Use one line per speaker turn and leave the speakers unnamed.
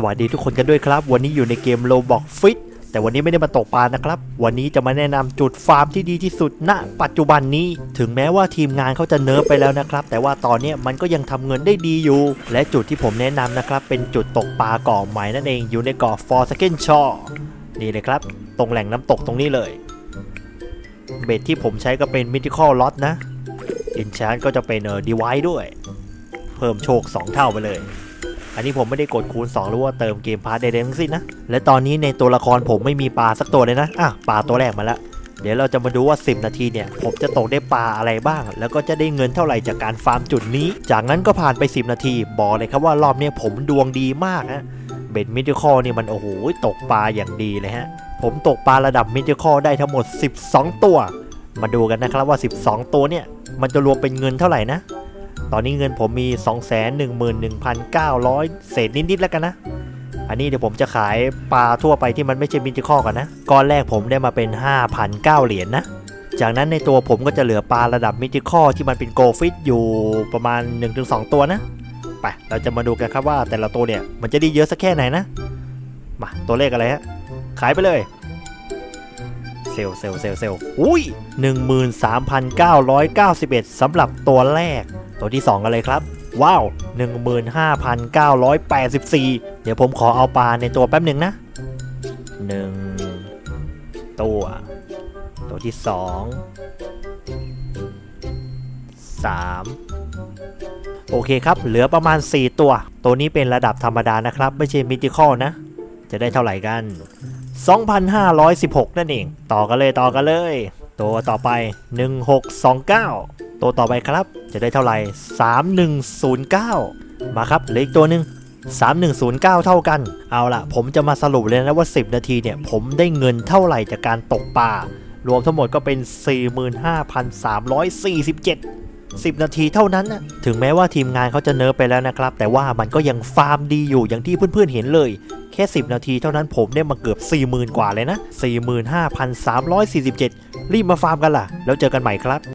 สวัสดีทุกคนกันด้วยครับ วันนี้อยู่ในเกม Roblox Fit แต่วันนี้ไม่ได้มาตกปลานะครับ วันนี้จะมาแนะนำจุดฟาร์มที่ดีที่สุดณ ปัจจุบันนี้ ถึงแม้ว่าทีมงานเขาจะเนิร์ฟไปแล้วนะครับ แต่ว่าตอนนี้มันก็ยังทำเงินได้ดีอยู่ และจุดที่ผมแนะนำนะครับ เป็นจุดตกปลาเกาะใหม่นั่นเอง อยู่ในเกาะ For Second Shore นี่เลยครับ ตรงแหล่งน้ำตกตรงนี้เลย เบ็ดที่ผมใช้ก็เป็น Mythical Lot นะ Enchant ก็จะเป็นเออ Device ด้วย เพิ่มโชค 2 เท่าไปเลย อันนี้ผมไม่ได้กดคูณ 2 หรือว่าเติมเกมพาร์ทใดๆทั้งสิ้นนะ และตอนนี้ในตัวละครผมไม่มีปลาสักตัวเลยนะอะปลาตัวแรกมาแล้วเดี๋ยวเราจะมาดูว่า 10 นาทีเนี่ย ผมจะตกได้ปลาอะไรบ้าง แล้วก็จะได้เงินเท่าไหร่จากการฟาร์มจุดนี้ จากนั้นก็ผ่านไป 10 นาที บอกเลยครับว่ารอบนี้ผมดวงดีมากนะเบ็ดมิดคอนี่มันโอ้โหตกปลาอย่างดีเลยฮะ ผมตกปลาระดับมิดคอได้ทั้งหมด 12 ตัว มาดูกันนะครับว่า 12 ตัวเนี่ย มันจะรวมเป็นเงินเท่าไหร่นะ ตอนนี้เงินผมมี 211,900 เศษนิดๆแล้วกันนะ อันนี้เดี๋ยวผมจะขายปลาทั่วไปที่มันไม่ใช่มิติคอกันนะ ก้อนแรกผมได้มาเป็น 5,009เหรียญนนะ จากนั้นในตัวผมก็จะเหลือปลาระดับมิติคอที่มันเป็นโกลฟิตอยู่ประมาณ 1-2 ตัวนะ ไป เราจะมาดูกันครับว่าแต่ละตัวเนี่ยมันจะได้เยอะสักแค่ไหนนะ มาตัวเลขอะไรฮะ ขายไปเลย ซลลเซลเซลเซลอุ้ย 13,991สำหรับตัวแรก ตัวที่ 2 กันเลยครับ ว้าว 15,984 เดี๋ยวผมขอเอาปลาในตัวแป๊บหนึ่งนะ 1 ตัว ตัวที่ 2 3โอเคครับ เหลือประมาณ 4 ตัว ตัวนี้เป็นระดับธรรมดานะครับ ไม่ใช่มิติคอลนะ จะได้เท่าไหร่กัน 2,516 นั่นเอง ต่อกันเลยต่อกันเลย ตัวต่อไป 1629 ตัวต่อไปครับ จะได้เท่าไหร่ 3109 มาครับเหลืออีกตัวหนึ่ง3109 เท่ากัน เอาล่ะ ผมจะมาสรุปเลยนะว่า 10 นาทีเนี่ย ผมได้เงินเท่าไหร่จากการตกปลารวมทั้งหมดก็เป็น 45,347 10 นาทีเท่านั้นนะถึงแม้ว่าทีมงานเขาจะเนิร์ฟไปแล้วนะครับ แต่ว่ามันก็ยังฟาร์มดีอยู่อย่างที่เพื่อนๆเห็นเลย ค่ 10 นาทีเท่านั้นผมได้มาเกือบ 40,000 กว่าเลยนะ 45,347 รีบมาฟาร์มกันล่ะ แล้วเจอกันใหม่ครับ